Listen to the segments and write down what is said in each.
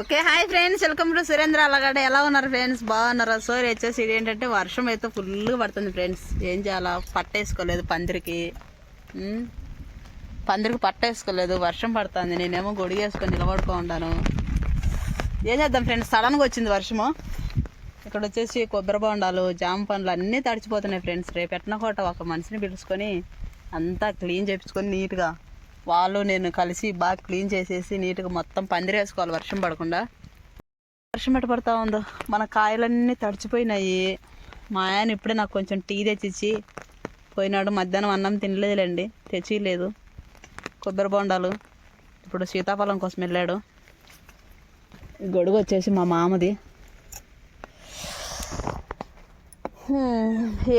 Okay hi friends welcome to Surendra Alagada ఎలా ఉన్నారు friends? బాగున్నారు? సోరీ వచ్చేసి ఇది ఏంటంటే వర్షం అయితే ఫుల్గా పడుతుంది ఫ్రెండ్స్. ఏం చేయాలా? పట్టేసుకోలేదు పందిరికి. పందిరికి పట్టేసుకోలేదు వర్షం పడుతుంది. నేనేమో గొడిగేసుకొని నిలబడుకో ఉంటాను ఏం చేద్దాం ఫ్రెండ్స్? సడన్గా వచ్చింది వర్షము. ఇక్కడ వచ్చేసి కొబ్బరి బొండాలు జామ పండ్లు అన్నీ తడిచిపోతున్నాయి ఫ్రెండ్స్. రేపు ఎట్న కోట ఒక మనిషిని పిలుచుకొని అంతా క్లీన్ చేపించుకొని నీట్గా వాళ్ళు నేను కలిసి బాగా క్లీన్ చేసేసి నీట్గా మొత్తం పందిరేసుకోవాలి వర్షం పడకుండా. వర్షం ఎట్ట పడతా ఉందో? మన కాయలన్నీ తడిచిపోయినాయి. మా ఆయన ఇప్పుడే నాకు కొంచెం టీ తెచ్చిచ్చి పోయినాడు మధ్యాహ్నం అన్నం తినలేదులేండి తెచ్చిలేదు కొబ్బరి బొండాలు ఇప్పుడు సీతాఫలం కోసం వెళ్ళాడు. గొడుగు వచ్చేసి మా మామది.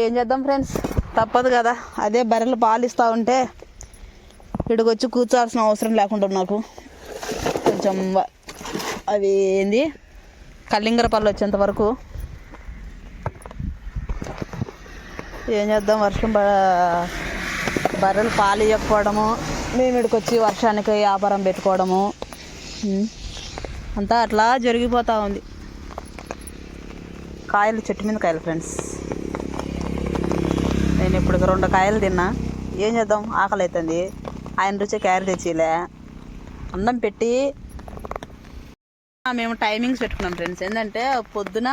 ఏం చేద్దాం ఫ్రెండ్స్? తప్పదు కదా అదే బర్రెలు పాలు ఇస్తూ ఉంటే. ఇక్కడికి వచ్చి కూర్చోవాల్సిన అవసరం లేకుండా నాకు. కొంచెం అవి ఏంది? కల్లింగర పళ్ళు వచ్చేంత వరకు. ఏం చేద్దాం? వర్షం బర్రెలు పాలు ఇవ్వకపోవడము మేము ఇక్కడికి వచ్చి వర్షానికి వ్యాపారం పెట్టుకోవడము. అంతా అట్లా జరిగిపోతూ ఉంది. కాయలు చెట్టు మీద కాయలు ఫ్రెండ్స్. నేను ఇప్పుడు రెండు కాయలు తిన్నా. ఏం చేద్దాం? ఆకలి అవుతుంది ఆయన రుచి క్యారీ తెచ్చిలే. అన్నం పెట్టి మేము టైమింగ్స్ పెట్టుకున్నాం ఫ్రెండ్స్ ఏంటంటే పొద్దున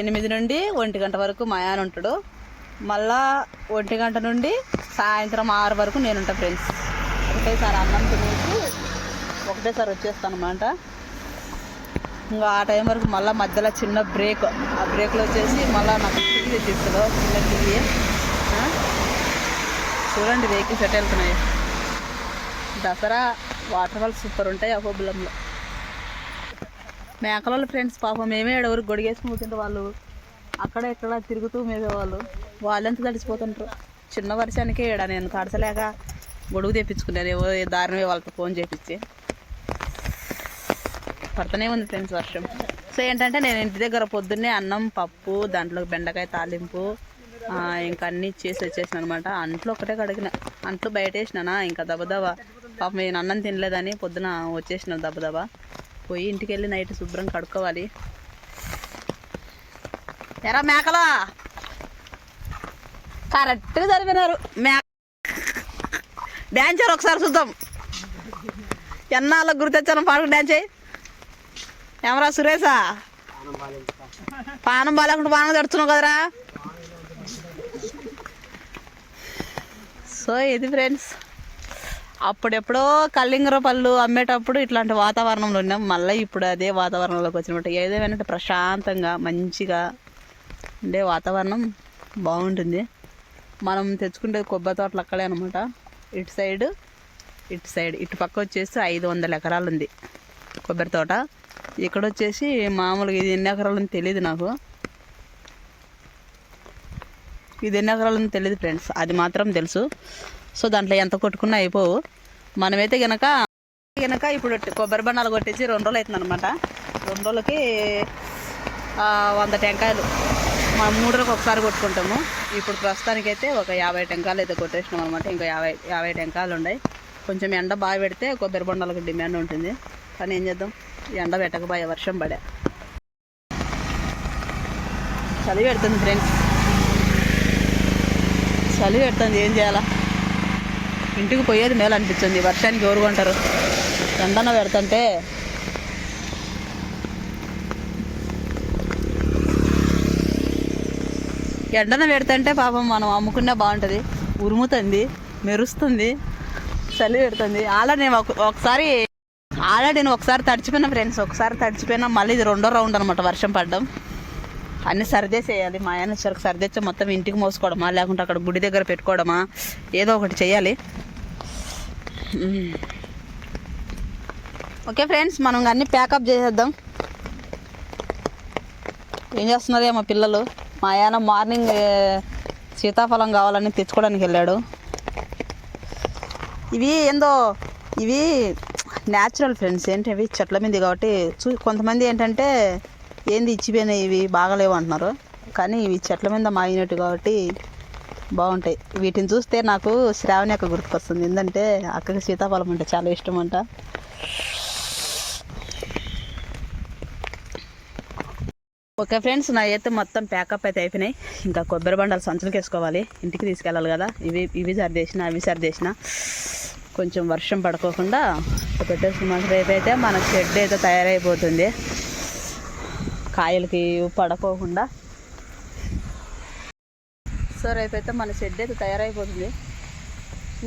ఎనిమిది నుండి ఒంటి గంట వరకు మా ఆయన ఉంటాడు. మళ్ళా ఒంటి గంట నుండి సాయంత్రం ఆరు వరకు నేను ఉంటాను ఫ్రెండ్స్ ఒకటేసారి అన్నం తినేసి ఒకటేసారి వచ్చేస్తాను అనమాట ఇంకా ఆ టైం వరకు మళ్ళీ మధ్యలో చిన్న బ్రేక్ ఆ బ్రేక్లో వచ్చేసి మళ్ళీ నాకు టీ తెచ్చిస్తాడు చిన్న టీ చూడండి వెహికల్స్ ఎట్ వెళ్తున్నాయి. దసరా వాటర్ ఫాల్స్ సూపర్ ఉంటాయి అహోబిలంలో మేకల ఫ్రెండ్స్ పాపం మేమే ఎవరు గొడిగేసుకుని కూర్చుంటే వాళ్ళు అక్కడ ఇక్కడ తిరుగుతూ మేపేవాళ్ళు వాళ్ళంతా తడిచిపోతుంటారు చిన్న వర్షానికే ఏడా నేను తడసలేక గొడుగు తెప్పించుకున్నాను. ఏవో దారిని వాళ్ళతో ఫోన్ చేపించి. పడుతూనే ఉంది ఫ్రెండ్స్ వర్షం. సో ఏంటంటే నేను ఇంటి దగ్గర పొద్దున్నే అన్నం పప్పు దాంట్లో బెండకాయ తాలింపు ఇంకా అన్ని ఇచ్చేసి వచ్చేసిన అనమాట అంట్లో ఒకటే కడిగిన. అంట్లు బయట వేసినానా ఇంకా దబదబా. పాపం నేను అన్నం తినలేదని పొద్దున వచ్చేసిన దబదబా. పోయి ఇంటికి వెళ్ళి నైట్ శుభ్రం కడుక్కోవాలి. ఎరా మేకలా? కరెక్ట్గా జరిపినారు మేక డ్యాన్స్ ఒకసారి చూద్దాం. ఎన్నాళ్ళకు గుర్తు తెచ్చాను పాడుకు డ్యాన్స్ చేయి. ఏమరా పానం బాగాలేకుండా పానం తడుతున్నావు కదరా? సో ఇది ఫ్రెండ్స్ అప్పుడెప్పుడో కలింగర పళ్ళు అమ్మేటప్పుడు ఇట్లాంటి వాతావరణంలో ఉన్నాం. మళ్ళీ ఇప్పుడు అదే వాతావరణంలోకి వచ్చినమాట. ఏదేమైనా ప్రశాంతంగా మంచిగా ఉండే వాతావరణం బాగుంటుంది. మనం తెచ్చుకుంటే కొబ్బరి తోటలు అక్కడే అనమాట ఇటు సైడ్ ఇటు సైడ్ ఇటు పక్క వచ్చేసి ఐదు వందల ఎకరాలు ఉంది కొబ్బరి తోట. ఇక్కడ వచ్చేసి మామూలుగా ఇది ఎన్ని ఎకరాలు తెలియదు నాకు. ఇది ఎన్ని ఎకరాలని తెలియదు ఫ్రెండ్స్. అది మాత్రం తెలుసు. సో దాంట్లో ఎంత కొట్టుకున్నా అయిపోవు. మనమైతే గనక గనక ఇప్పుడు కొబ్బరి బండాలు కొట్టేసి రెండు రోజులు అవుతుంది అనమాట రెండు రోజులకి వంద టెంకాయలు. మనం మూడు రోజులకు ఒకసారి కొట్టుకుంటాము. ఇప్పుడు ప్రస్తుతానికైతే ఒక యాభై టెంకాయలు అయితే కొట్టేసినాం అనమాట ఇంకా యాభై యాభై టెంకాయలు ఉన్నాయి. కొంచెం ఎండ బాగా పెడితే కొబ్బరి బొండాలకు డిమాండ్ ఉంటుంది. కానీ ఏం చేద్దాం? ఎండ పెట్టకపోయే వర్షం పడే. చలి పెడుతుంది ఫ్రెండ్స్. చలి పెడుతుంది ఏం చేయాలా? ఇంటికి పోయేది మేలు అనిపించింది వర్షానికి ఎవరు కొంటారు? ఎండన పెడుతుంటే ఎండన పెడుతుంటే పాపం మనం అమ్ముకున్నా బాగుంటుంది. ఉరుముతుంది మెరుస్తుంది చలి పెడుతుంది. ఆల్రెడీ నేను ఒక- ఒకసారి ఆల్రెడీ నేను ఒకసారి తడిచిపోయినా ఫ్రెండ్స్ ఒకసారి తడిచిపోయినా మళ్ళీ ఇది రెండో రౌండ్ అనమాట వర్షం పడడం. అన్నీ సరిదేసేయాలి. మా ఆయన వచ్చరికి సరిదేచ్చ మొత్తం ఇంటికి మోసుకోవడమా? లేకుంటే అక్కడ గుడి దగ్గర పెట్టుకోవడమా? ఏదో ఒకటి చేయాలి ఓకే ఫ్రెండ్స్ మనం అన్నీ ప్యాకప్ చేసేద్దాం. ఏం చేస్తున్నారే మా పిల్లలు? మా ఆయన మార్నింగ్ సీతాఫలం కావాలని తెచ్చుకోవడానికి వెళ్ళాడు. ఇవి ఏందో ఇవి న్యాచురల్ ఫ్రెండ్స్ ఏంటి అవి? చెట్ల మీద కాబట్టి చూ కొంతమంది ఏంటంటే ఏంది ఇచ్చిపోయినా ఇవి? బాగలేవు అంటున్నారు. కానీ ఇవి చెట్ల మీద మాగినట్టు కాబట్టి బాగుంటాయి. వీటిని చూస్తే నాకు శ్రావణి అక్క గుర్తుకొస్తుంది. ఏంటంటే అక్కకి సీతాఫలం అంటే చాలా ఇష్టం అంట ఓకే ఫ్రెండ్స్ నా అయితే మొత్తం ప్యాకప్ అయితే అయిపోయినాయి. ఇంకా కొబ్బరి బండలు సంచులకి వేసుకోవాలి. ఇంటికి తీసుకెళ్ళాలి కదా. ఇవి ఇవి సర్దేసిన అవి సర్దేసిన. కొంచెం వర్షం పడుకోకుండా పెట్టేసిన అయితే మన షెడ్ అయితే తయారైపోతుంది. కాయలకి పడకోకుండా. సో రేపు అయితే మన షెడ్ అయితే తయారైపోతుంది.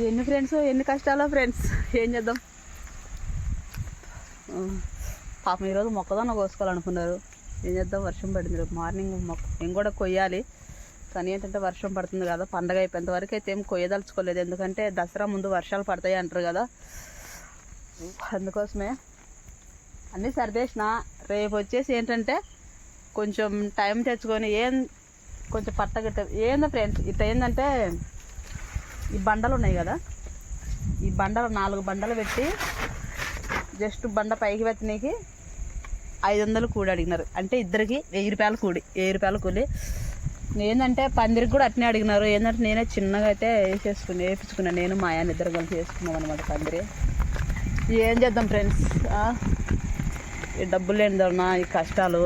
ఎన్ని ఫ్రెండ్స్ ఎన్ని కష్టాలో ఫ్రెండ్స్ ఏం చేద్దాం? పాపం ఈరోజు మొక్కదన్న కోసుకోవాలనుకున్నారు. ఏం చేద్దాం? వర్షం పడింది రేపు మార్నింగ్. మొక్క మేము కూడా కొయ్యాలి. కానీ ఏంటంటే వర్షం పడుతుంది కదా పండగ అయిపోయేంత వరకు అయితే ఏం కొయ్యదలుచుకోలేదు. ఎందుకంటే దసరా ముందు వర్షాలు పడతాయి అంటారు కదా. అందుకోసమే అన్నీ సర్దేసిన. రేపు వచ్చేసి ఏంటంటే కొంచెం టైం తెచ్చుకొని ఏం కొంచెం పట్టగట్ట ఏందో ఫ్రెండ్స్ ఇట్లా ఏంటంటే ఈ బండలు ఉన్నాయి కదా ఈ బండలు నాలుగు బండలు పెట్టి జస్ట్ బండ పైకి పెట్టినకి ఐదు వందలు కూడి అడిగినారు. అంటే ఇద్దరికి వెయ్యి రూపాయలు కూడి వెయ్యి రూపాయలు కూలి. ఏంటంటే పందిరికి కూడా అట్నే అడిగినారు. ఏంటంటే నేనే చిన్నగా అయితే వేసేసుకుని వేయించుకున్నాను నేను మా ఆయన ఇద్దరు కలిసి వేసుకున్నాం అనమాట పందిరి. ఏం చేద్దాం ఫ్రెండ్స్? ఈ డబ్బులు ఏందన్నా ఈ కష్టాలు.